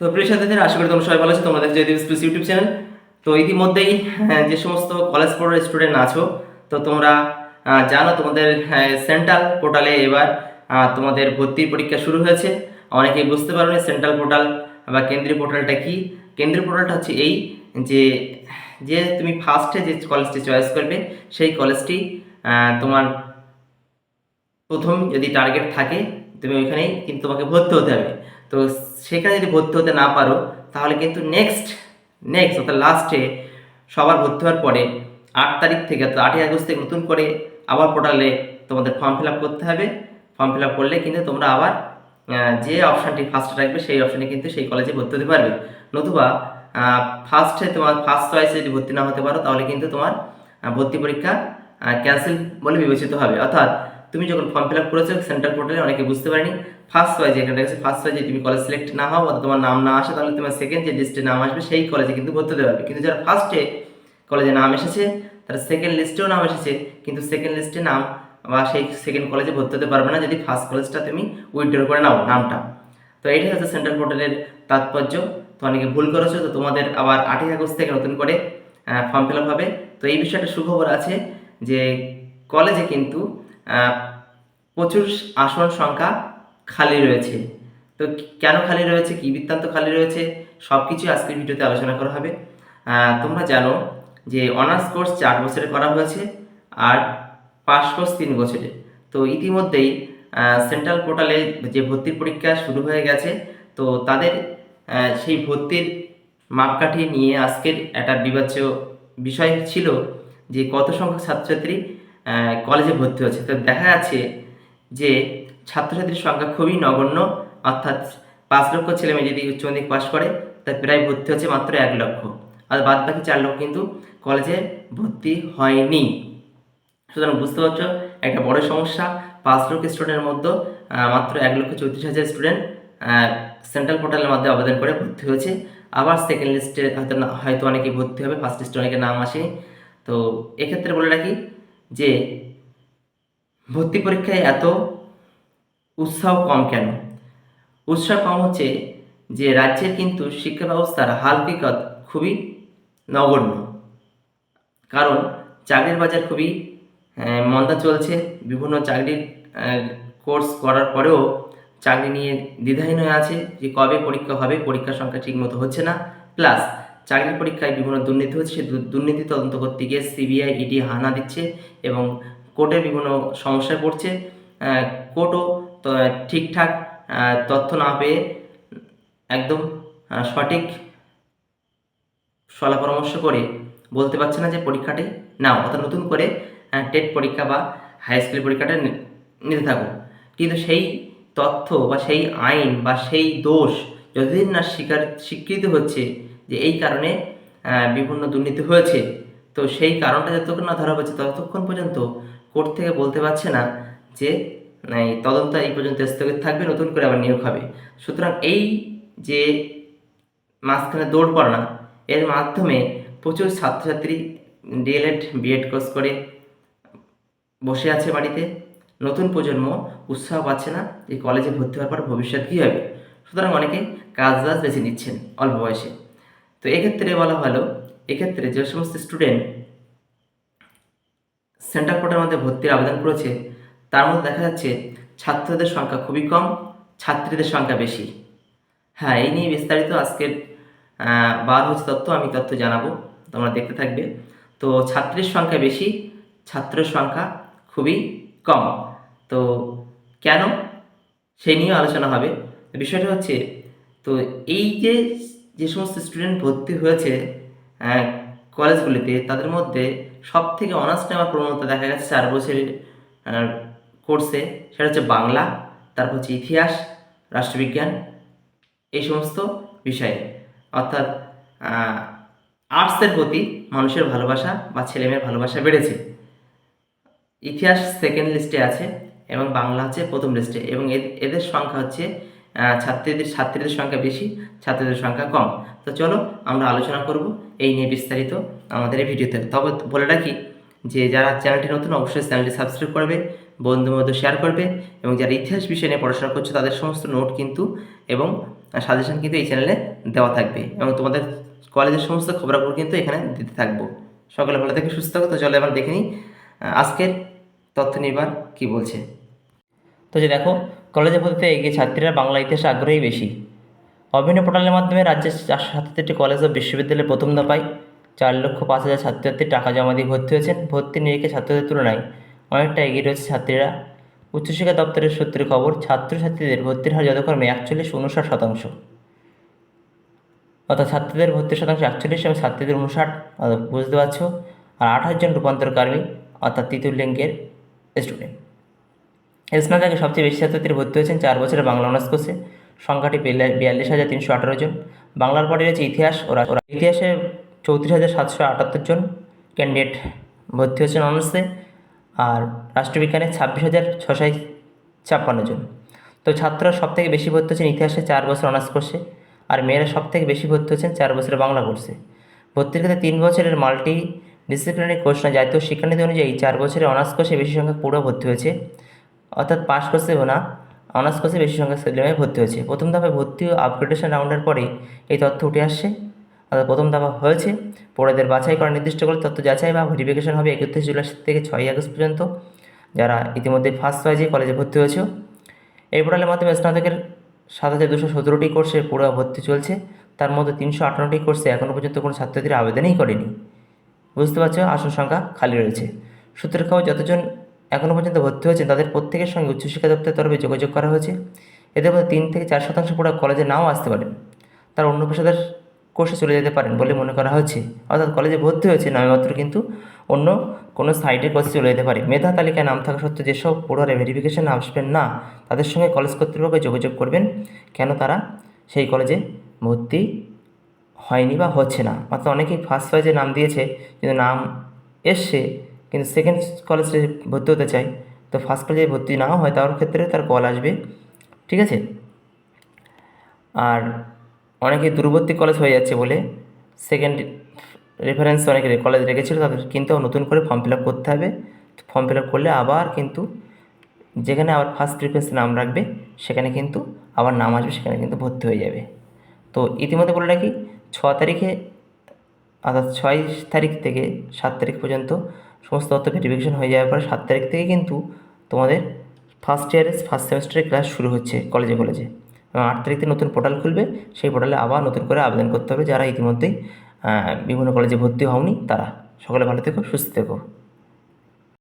তো প্রিয় সাথীদের আশা করি তোমরা সবাই ভালো আছো। দেখছ জয়দীপ স্কুল ইউটিউব চ্যানেল তো ইতিমধ্যেই হ্যাঁ, যে সমস্ত কলেজ পড়ার স্টুডেন্ট আছো তো তোমরা জানো তোমাদের সেন্ট্রাল পোর্টালে এবার তোমাদের ভর্তির পরীক্ষা শুরু হয়েছে। অনেকেই বুঝতে পারোনি সেন্ট্রাল পোর্টাল বা কেন্দ্রীয় পোর্টালটা কি। কেন্দ্রীয় পোর্টালটা হচ্ছে এই যে যে তুমি ফার্স্টে যে কলেজটি চয়েস করবে সেই কলেজটি তোমার প্রথম যদি টার্গেট থাকে তুমি ওইখানেই কিন্তু তোমাকে ভর্তি হতে হবে। তো সেখানে যদি ভর্তি হতে না পারো, তাহলে কিন্তু নেক্সট নেক্সট অর্থাৎ লাস্টে সবার ভর্তি হওয়ার পরে আট তারিখ থেকে অর্থাৎ আটই আগস্ট থেকে নতুন করে আবার পোর্টালে তোমাদের ফর্ম ফিল আপ করতে হবে। ফর্ম ফিল আপ করলে কিন্তু তোমরা আবার যে অপশানটি ফার্স্টে রাখবে, সেই অপশানে কিন্তু সেই কলেজে ভর্তি হতে পারবে। নতুবা ফার্স্টে তোমার ফার্স্ট চয়েসে যদি ভর্তি না হতে পারো, তাহলে কিন্তু তোমার ভর্তি পরীক্ষা ক্যান্সেল বলে বিবেচিত হবে। অর্থাৎ তুমি যখন ফর্ম ফিল আপ করেছ সেন্ট্রাল পোর্টালে অনেকে বুঝতে পারেনি। ফার্স্ট ওয়াইজে এখানে আছে ফার্স্ট ওয়াইজে তুমি কলেজ সিলেক্ট না হও, অথবা তোমার নাম না আসে, তাহলে তোমার সেকেন্ড যে লিস্টে নাম আসবে, সেই কলেজে কিন্তু ভর্তি হতে পারবে। কিন্তু যারা ফার্স্টে কলেজে নাম এসেছে, তারা সেকেন্ড লিস্টেও নাম এসেছে, কিন্তু সেকেন্ড লিস্টে নাম বা সেই সেকেন্ড কলেজে ভর্তি হতে পারবে না, যদি ফার্স্ট কলেজটা তুমি উইথড্র করে নাও নামটা। তো এটাই হচ্ছে সেন্ট্রাল পোর্টালের তাৎপর্য। তো অনেকে ভুল করেছ, তো তোমাদের আবার আটই আগস্ট থেকে নতুন করে ফর্ম ফিল আপ হবে। তো এই বিষয়টা সুখবর আছে যে কলেজে কিন্তু প্রচুর আসন সংখ্যা খালি রয়েছে। তো কেন খালি রয়েছে? কি বৃত্তান্ত খালি রয়েছে? সব কিছু আজকের ভিডিওতে আলোচনা করা হবে। তোমরা জানো যে অনার্স কোর্স চার বছরে করা হয়েছে আর পাস কোর্স তিন বছরে। তো ইতিমধ্যেই সেন্ট্রাল পোর্টালে যে ভর্তির পরীক্ষা শুরু হয়ে গেছে, তো তাদের সেই ভর্তির মাপকাঠি নিয়ে আজকের একটা বিবাচ্য বিষয় ছিল যে কত সংখ্যক ছাত্রছাত্রী কলেজে ভর্তি হচ্ছে। তো দেখা যাচ্ছে যে ছাত্রছাত্রীর সংখ্যা খুবই নগণ্য, অর্থাৎ পাঁচ লক্ষ ছেলে মেয়ে যদি উচ্চ মাধ্যমিক পাশ করে, তা প্রায় ভর্তি হচ্ছে মাত্র এক লক্ষ। আর বাদ বাকি চার লক্ষ কিন্তু কলেজে ভর্তি হয়নি। সুতরাং বুঝতে পারছ, একটা বড় সমস্যা। পাঁচ লক্ষ স্টুডেন্টের মধ্যে মাত্র এক লক্ষ চৌত্রিশ হাজার স্টুডেন্ট সেন্ট্রাল পোর্টালের মাধ্যমে আবেদন করে ভর্তি হয়েছে। আবার সেকেন্ড লিস্টে হয়তো হয়তো অনেকেই ভর্তি হবে ফার্স্ট লিস্টে অনেকের নাম আসেনি। তো এক্ষেত্রে বলে রাখি যে ভর্তি পরীক্ষায় এত উৎসাহ কম কেন? উৎসাহ কম হচ্ছে যে রাজ্যের কিন্তু শিক্ষা ব্যবস্থার হাল হকিকত খুবই নগণ্য। কারণ চাকরির বাজার খুবই মন্দা চলছে। বিভিন্ন চাকরির কোর্স করার পরেও চাকরি নিয়ে দ্বিধাহীন হয়ে আছে যে কবে পরীক্ষা হবে, পরীক্ষার সংখ্যা ঠিকমতো হচ্ছে না। প্লাস চাকরির পরীক্ষায় বিভিন্ন দুর্নীতি হচ্ছে সেই দুর্নীতি তদন্ত করতে গিয়ে সিবিআই ইডি হানা দিচ্ছে এবং কোর্টে বিভিন্ন সমস্যায় পড়ছে। কোর্টও ঠিকঠাক তথ্য না পেয়ে একদম সঠিক সলা পরামর্শ করে বলতে পারছে না যে পরীক্ষাটি নাও, অর্থাৎ নতুন করে টেট পরীক্ষা বা হাই স্কুল পরীক্ষাটা নিতে থাকো কিন্তু সেই তথ্য বা সেই আইন বা সেই দোষ যতদিন না স্বীকার স্বীকৃত হচ্ছে যে এই কারণে বিভিন্ন দুর্নীতি হয়েছে। তো সেই কারণটা যতক্ষণ না ধরা হচ্ছে ততক্ষণ পর্যন্ত কোর্ট থেকে বলতে পারছে না যে এই তদন্ত এই পর্যন্ত স্থগিত থাকবে, নতুন করে আবার নিয়োগ হবে। সুতরাং এই যে মাঝখানে দৌড় পড়া এর মাধ্যমে প্রচুর ছাত্রছাত্রী ডিএলএড, বিএড কোর্স করে বসে আছে বাড়িতে। নতুন প্রজন্ম উৎসাহ পাচ্ছে না যে কলেজে ভর্তি হওয়ার পর ভবিষ্যৎ কী হবে। সুতরাং অনেকে কাজ বাজ বেছে নিচ্ছেন অল্প বয়সে। তো এক্ষেত্রে বলা ভালো এক্ষেত্রে যে সমস্ত স্টুডেন্ট সেন্টার কোর্টের মধ্যে ভর্তির আবেদন করেছে, তার মধ্যে দেখা যাচ্ছে ছাত্রদের সংখ্যা খুবই কম, ছাত্রীদের সংখ্যা বেশি। হ্যাঁ এই নিয়ে বিস্তারিত আজকের বার হচ্ছে তথ্য, আমি তথ্য জানাব, তোমরা দেখতে থাকবে। তো ছাত্রীর সংখ্যা বেশি, ছাত্রের সংখ্যা খুবই কম। তো কেন? সেই নিয়ে আলোচনা হবে। বিষয়টা হচ্ছে, তো এই যে যে সমস্ত স্টুডেন্ট ভর্তি হয়েছে কলেজগুলিতে তাদের মধ্যে সব থেকে অনার্স নেওয়ার প্রবণতা দেখা গেছে চার বছরের কোর্সে সেটা হচ্ছে বাংলা, তারপর হচ্ছে ইতিহাস, রাষ্ট্রবিজ্ঞান, এই সমস্ত বিষয়ে। অর্থাৎ আর্টসের প্রতি মানুষের ভালোবাসা বা ছেলেমেয়ের ভালোবাসা বেড়েছে। ইতিহাস সেকেন্ড লিস্টে আছে এবং বাংলা হচ্ছে প্রথম লিস্টে এবং এদের সংখ্যা হচ্ছে ছাত্রীদের ছাত্রীদের সংখ্যা বেশি, ছাত্রীদের সংখ্যা কম। তো চলো আমরা আলোচনা করব। এই নিয়ে বিস্তারিত আমাদের এই ভিডিওতে। তবে বলে রাখি যে যারা চ্যানেলটি নতুন, অবশ্যই চ্যানেলটি সাবস্ক্রাইব করবে বন্ধুর মধ্যে শেয়ার করবে এবং যারা ইতিহাস বিষয় নিয়ে পড়াশোনা করছে, তাদের সমস্ত নোট কিন্তু এবং সাজেশন কিন্তু এই চ্যানেলে দেওয়া থাকবে এবং তোমাদের কলেজের সমস্ত খবরাখবর কিন্তু এখানে দিতে থাকব। সকলে ভালো থেকে সুস্থ থাকো। তো চলো এবার দেখে নিই আজকের তথ্য নির্ভর কী বলছে। তো যে দেখো কলেজে ভর্তিতে এগিয়ে ছাত্রীরা বাংলা ইতিহাসে আগ্রহী বেশি। অভিনয় পোর্টালের মাধ্যমে রাজ্যের চারশো সাতাত্তরটি কলেজ ও বিশ্ববিদ্যালয়ে প্রথম দফায় চার লক্ষ পাঁচ হাজার ছাত্রছাত্রী টাকা জমা দিয়ে ভর্তি হয়েছেন। ভর্তি নিরিখে ছাত্রদের তুলনায় অনেকটা এগিয়ে রয়েছে ছাত্রীরা। উচ্চশিক্ষা দপ্তরের সূত্রে খবর, ছাত্রছাত্রীদের ভর্তির হার যথাক্রমে একচল্লিশ উনষাট শতাংশ। অর্থাৎ ছাত্রীদের ভর্তির শতাংশ একচল্লিশ এবং ছাত্রীদের উনষাট বুঝতে পারছ? আর আঠাশ জন রূপান্তরকর্মী অর্থাৎ তৃতীয় লিঙ্গের স্টুডেন্ট স্নাতকে সবচেয়ে বেশি ছাত্রছাত্রী ভর্তি হয়েছেন চার বছরের বাংলা অনার্স কোর্সে। সংখ্যাটি বিয়াল্লিশ হাজার তিনশো আঠারো জন। বাংলার পরে রয়েছে ইতিহাস। ও ইতিহাসে চৌত্রিশ হাজার সাতশো আটাত্তর জন ক্যান্ডিডেট ভর্তি হয়েছেন অনার্সে। আর রাষ্ট্রবিজ্ঞানে ছাব্বিশ হাজার ছশো ছাপ্পান্ন জন। তো ছাত্ররা সব থেকে বেশি ভর্তি হচ্ছেন ইতিহাসে চার বছর অনার্স কোর্সে। আর মেয়েরা সব থেকে বেশি ভর্তি হচ্ছেন চার বছরের বাংলা কোর্সে। ভর্তির ক্ষেত্রে তিন বছরের মাল্টি ডিসিপ্লিনারি কোর্স না জাতীয় শিক্ষানীতি অনুযায়ী চার বছরের অনার্স কোর্সে বেশি সংখ্যক পুরো ভর্তি হয়েছে। অর্থাৎ পাস কোর্সে না অনার্স কোর্সে বেশি সংখ্যক ছেলেমেয়ে ভর্তি হয়েছে। প্রথম দফায় ভর্তি ও আপগ্রেডেশন রাউন্ডের পরে এই তথ্য উঠে আসছে। অর্থাৎ প্রথম দফা হয়েছে। পড়াদের বাছাই করা নির্দিষ্ট করে তথ্য যাচাই বা ভেরিফিকেশন হবে একত্রিশ জুলাই থেকে ছয়ই আগস্ট পর্যন্ত। যারা ইতিমধ্যে ফার্স্ট চয়েজে কলেজে ভর্তি হয়েছে, এই পোর্টালের মাধ্যমে স্নাতকের সাত হাজার দুশো সতেরোটি কোর্সে পুরো ভর্তি চলছে। তার মধ্যে তিনশো আটান্নটি কোর্সে এখনও পর্যন্ত কোনো ছাত্রছাত্রী আবেদনই করেনি। বুঝতে পারছ? আসন সংখ্যা খালি রয়েছে। সূত্রের খবর, যতজন এখনও পর্যন্ত ভর্তি হয়েছেন, তাদের প্রত্যেকের সঙ্গে উচ্চশিক্ষা দপ্তরের তরফে যোগাযোগ করা হয়েছে। এদের মধ্যে তিন থেকে চার শতাংশ পুরো কলেজে নাও আসতে পারেন। তারা অন্য পেশাদার কোর্সে চলে যেতে পারেন বলে মনে করা হচ্ছে অর্থাৎ কলেজে ভর্তি হয়েছে নামমাত্র কিন্তু অন্য কোনো সাইডের কোর্সে চলে যেতে পারে। মেধা তালিকায় নাম থাকা সত্ত্বেও যেসব পড়ুয়ারে ভেরিফিকেশন আসবেন না, তাদের সঙ্গে কলেজ কর্তৃপক্ষ যোগাযোগ করবেন। কেন তারা সেই কলেজে ভর্তি হয়নি বা হচ্ছে না? মাত্র অনেকেই ফার্স্ট চয়েসে নাম দিয়েছে, কিন্তু নাম এসছে কিন্তু সেকেন্ড কলেজে ভর্তি হতে চায় তো ফার্স্ট কলেজে ভর্তি নাও, হয় তার ক্ষেত্রে তার কল আসবে, ঠিক আছে? আর অনেকে দূরবর্তী কলেজ হয়ে যাচ্ছে বলে সেকেন্ড রেফারেন্স অনেকে কলেজ রেখেছিল, তাদের কিন্তু নতুন করে ফর্ম ফিল আপ করতে হবে ফর্ম ফিল আপ করলে আবার কিন্তু যেখানে আবার ফার্স্ট প্রিফারেন্স নাম রাখবে, সেখানে কিন্তু আবার নাম আসবে, সেখানে কিন্তু ভর্তি হয়ে যাবে। তো ইতিমধ্যে বলে রাখি, ছ তারিখে, অর্থাৎ ছয় তারিখ থেকে সাত তারিখ পর্যন্ত সমস্ত তথ্য ভেরিফিকেশন হয়ে যাওয়ার পরে সাত তারিখ থেকে কিন্তু তোমাদের ফার্স্ট ইয়ারের ফার্স্ট সেমিস্টারের ক্লাস শুরু হচ্ছে কলেজে কলেজে এবং আট তারিখ থেকে নতুন পোর্টাল খুলবে, সেই পোর্টালে আবার নতুন করে আবেদন করতে হবে যারা ইতিমধ্যেই বিভিন্ন কলেজে ভর্তি হওনি তারা। সকলে ভালো থেকো, সুস্থ থেকো।